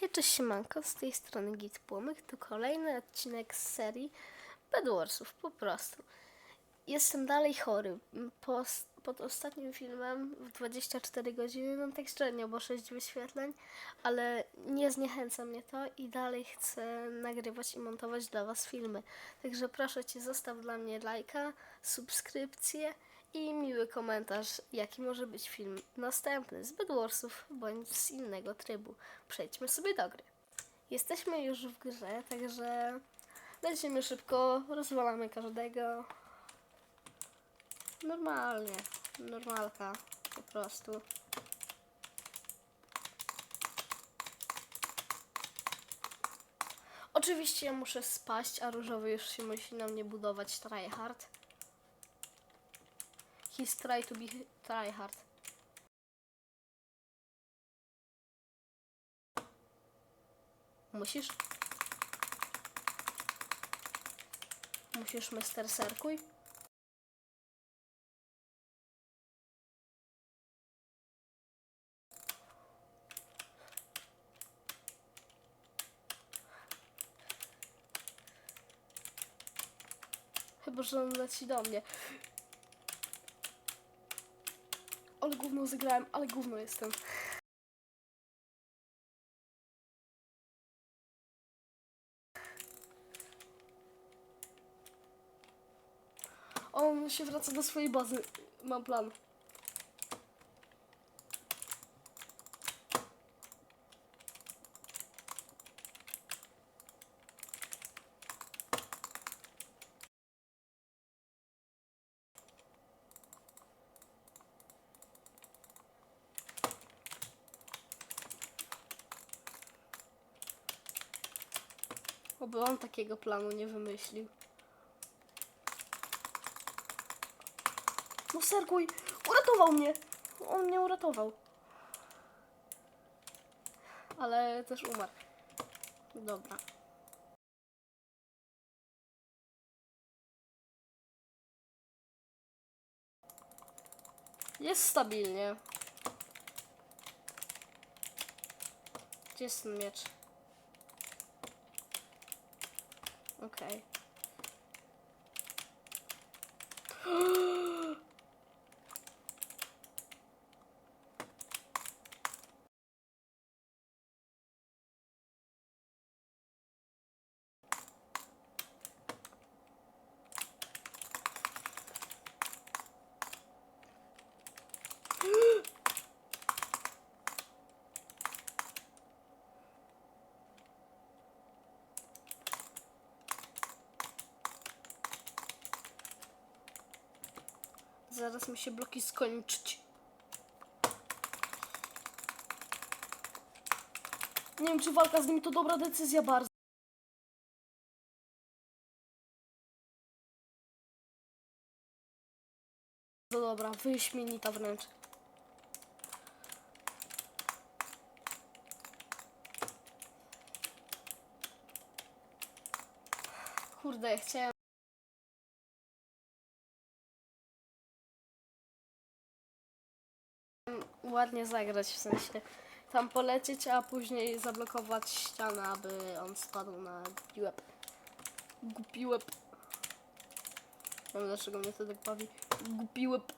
Hej, cześć siemanko, z tej strony Git Płomyk, to kolejny odcinek z serii Bedwarsów, po prostu. Jestem dalej chory. Po, pod ostatnim filmem w 24 godziny mam tak średnio, bo 6 wyświetleń, ale nie zniechęca mnie to i dalej chcę nagrywać i montować dla Was filmy. Także proszę Cię, zostaw dla mnie lajka, subskrypcję i miły komentarz, jaki może być film następny z Bedwarsów bądź z innego trybu. Przejdźmy sobie do gry. Jesteśmy już w grze, także lecimy szybko, rozwalamy każdego. Normalnie, normalka, po prostu. Oczywiście ja muszę spaść, a różowy już się musi na mnie budować tryhard. He's try to be tryhard. Musisz? Musisz, Mr. Serkuj? Chyba, że on leci do mnie. Ale gówno zagrałem, ale gówno jestem. On się wraca do swojej bazy. Mam plan. Oby on takiego planu nie wymyślił. No serkuj! Uratował mnie! On mnie uratował. Ale też umarł. Dobra. Jest stabilnie. Gdzie jest miecz? Okej. Zaraz mi się bloki skończyć. Nie wiem, czy walka z nim to dobra decyzja bardzo. No dobra, wyśmienita wręcz. Kurde, chciałem. Ładnie zagrać, w sensie tam polecieć, a później zablokować ścianę, aby on spadł na łeb. Głupi łeb. Nie wiem dlaczego mnie to tak bawi. Głupi łeb.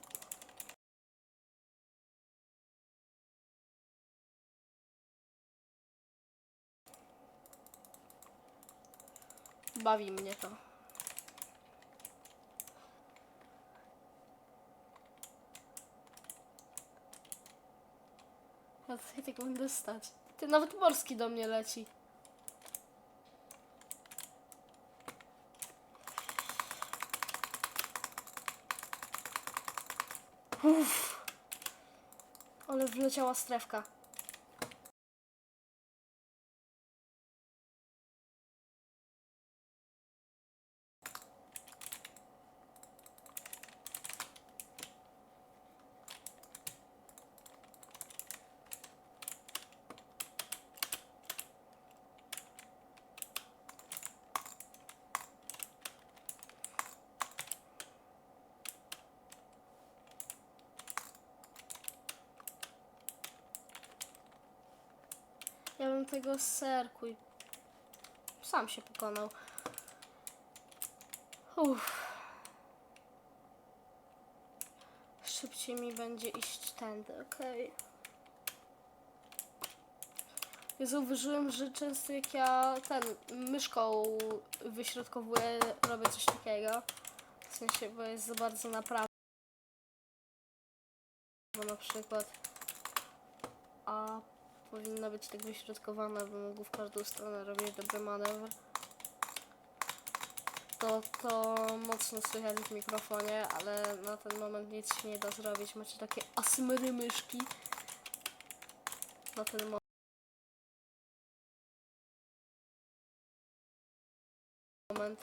Bawi mnie to. Ja tutaj tak będę stać. Ty nawet morski do mnie leci. Uff. Ale wleciała strefka. Zabiłem tego serku i sam się pokonał. Uff. Szybciej mi będzie iść tędy, okej. Ja zauważyłem, że często jak ja ten myszką wyśrodkowuję, robię coś takiego. W sensie, bo jest za bardzo na prawo na przykład. A powinno być tak wyśrodkowane, by mógł w każdą stronę robić dobry manewr. To to mocno słychać w mikrofonie, ale na ten moment nic się nie da zrobić. Macie takie asymery myszki. Na ten moment.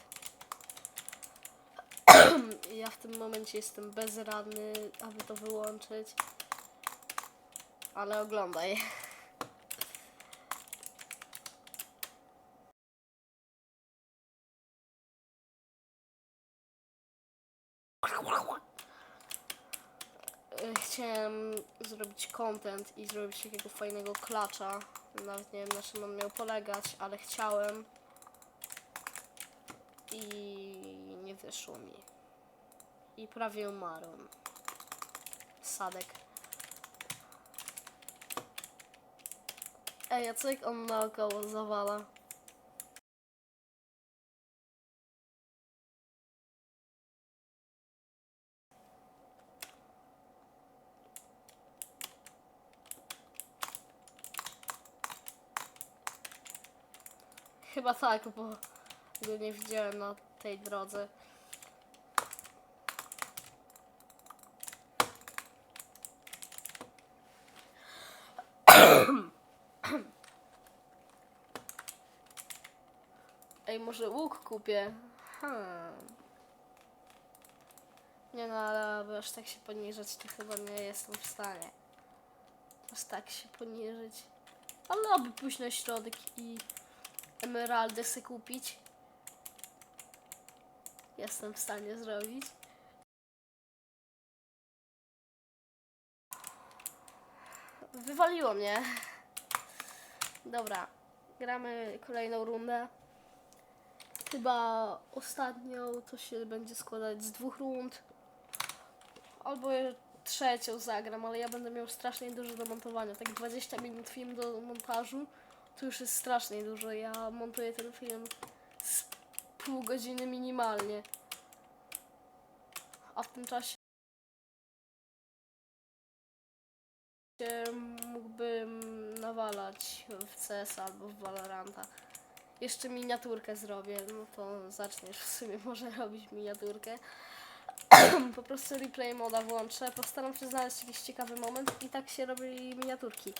ja w tym momencie jestem bezradny, aby to wyłączyć. Ale oglądaj. Chciałem zrobić content i zrobić takiego fajnego klacza. Nawet nie wiem na czym on miał polegać, ale chciałem. I nie wyszło mi. I prawie umarłem. Sadek. Ej, a co jak on naokoło zawala? Chyba tak, bo go nie widziałem na tej drodze. Ej, może łuk kupię? Hmm. Nie no, ale aby aż tak się poniżyć, to chyba nie jestem w stanie. Aż tak się poniżyć. Ale aby pójść na środek i emeraldy sobie kupić. Jestem w stanie zrobić. Wywaliło mnie. Dobra, gramy kolejną rundę. Chyba ostatnią to się będzie składać z dwóch rund. Albo trzecią zagram, ale ja będę miał strasznie dużo do montowania. Tak 20 minut film do montażu to już jest strasznie dużo. Ja montuję ten film z pół godziny minimalnie. A w tym czasie mógłbym nawalać w CS albo w Valoranta. Jeszcze miniaturkę zrobię, no to zaczniesz w sumie może robić miniaturkę. po prostu replay moda włączę, postaram się znaleźć jakiś ciekawy moment i tak się robi miniaturki.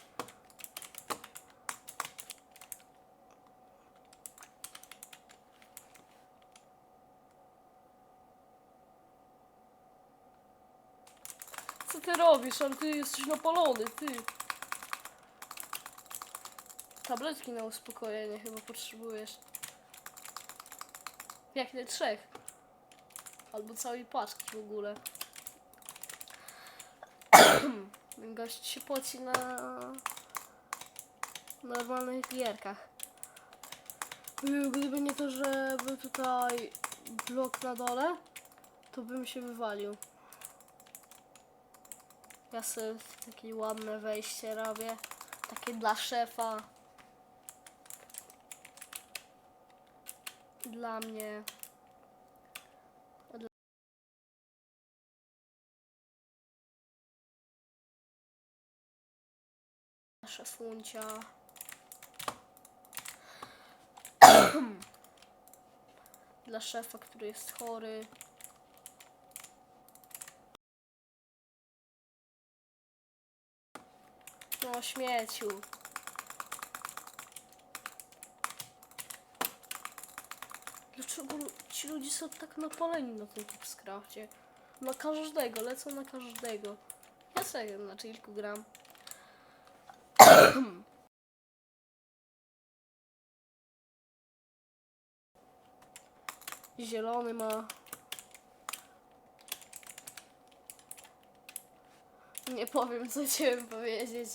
Co ty robisz? Ale ty jesteś napalony, ty. Tabletki na uspokojenie chyba potrzebujesz. Jak nie trzech. Albo całej paczki w ogóle. Gość się poci na normalnych gierkach. Gdyby nie to, że był tutaj blok na dole, to bym się wywalił. Ja sobie takie ładne wejście robię. Takie dla szefa. Dla mnie. Szefuncia. Dla szefa, który jest chory. No, śmieciu. Dlaczego ci ludzie są tak napaleni na tym Scrafcie? Na każdego, lecą na każdego. Ja sobie na chillku gram. Zielony ma. Nie powiem, co chciałem powiedzieć.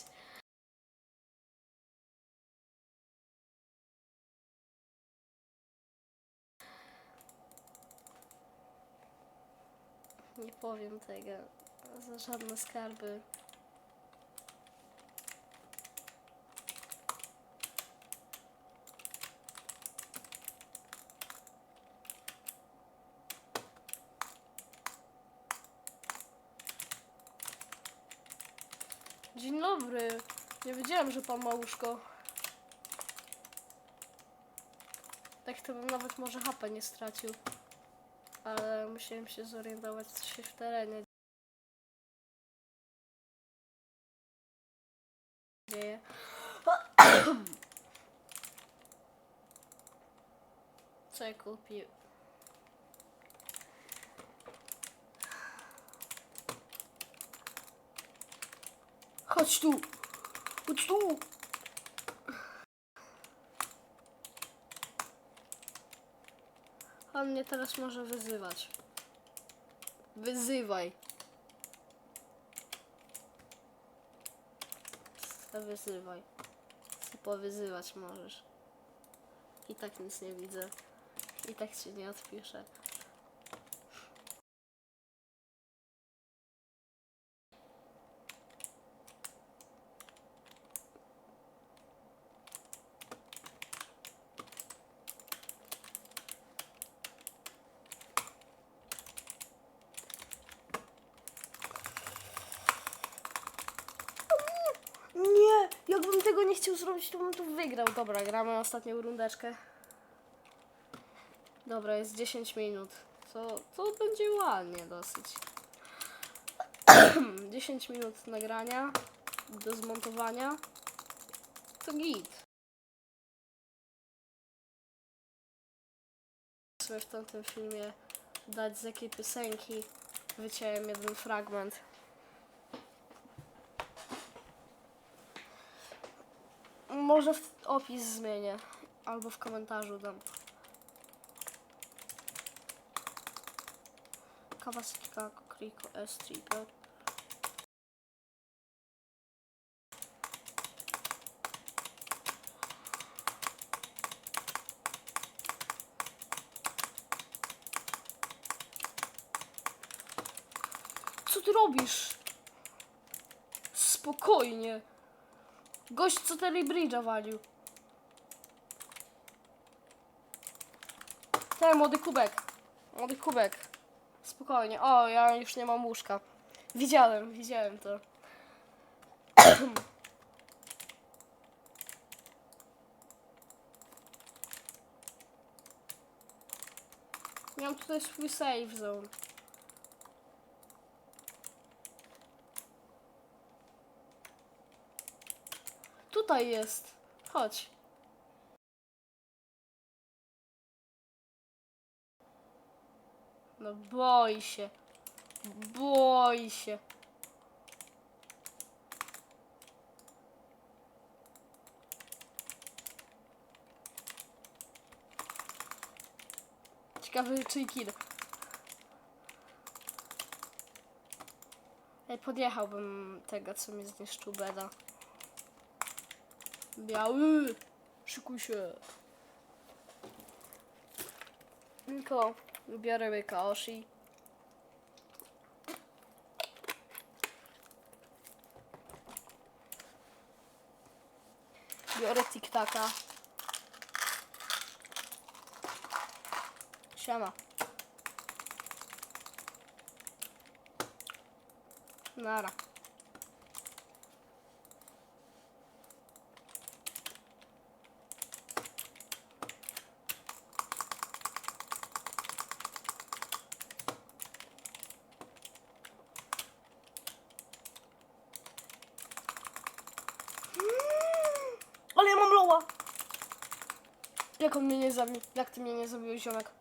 Nie powiem tego. Za żadne skarby. Dzień dobry. Nie wiedziałem, że pan ma łóżko. Tak to bym nawet może HP nie stracił. Ale musiałem się zorientować, co się w terenie dzieje. Co ja kupił? Chodź tu! Chodź tu! On mnie teraz może wyzywać. Wyzywaj. Wyzywaj. Powyzywać możesz. I tak nic nie widzę. I tak ci nie odpiszę. Nie! Jakbym chciał zrobić, to bym to wygrał. Dobra, gramy ostatnią rundeczkę. Dobra, jest 10 minut. Co, to będzie ładnie dosyć. 10 minut nagrania do zmontowania. To git. Sobie w tamtym filmie dać z jakiej piosenki wyciąłem jeden fragment. Może w opis zmienię. Albo w komentarzu dam. Kawasaki Kako Kriko S3 tak? Co ty robisz? Spokojnie. Gość, co Terry Bridge'a walił. Ten młody kubek. Młody kubek. Spokojnie. O, ja już nie mam łóżka. Widziałem, widziałem to. Miałem tutaj swój save zone. Tutaj jest. Chodź. No boi się. Boi się. Ciekawy czy kill. Podjechałbym tego, co mi zniszczył beda. Biały! Szykuj się. Tylko biorę łyka Oshi. Biorę tiktaka. Siema. Nara. Ale ja mam loła! Jak on mnie nie zabił? Jak ty mnie nie zabiłeś, ziomek?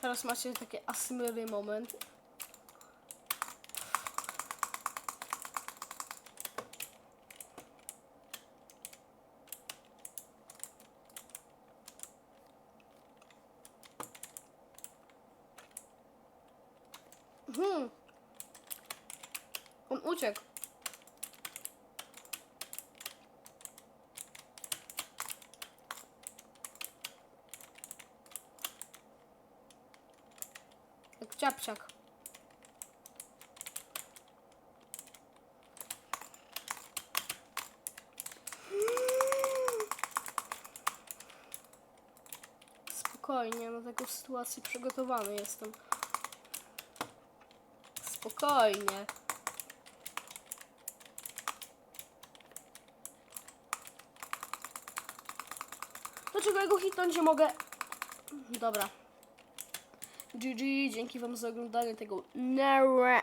Teraz macie takie asymily moment. uciekł. Jak ciapciak. Spokojnie, no na taką sytuację przygotowany jestem. Spokojnie. Dlaczego ja go hitnąć nie mogę? Dobra. GG, dzięki wam za oglądanie tego Nara.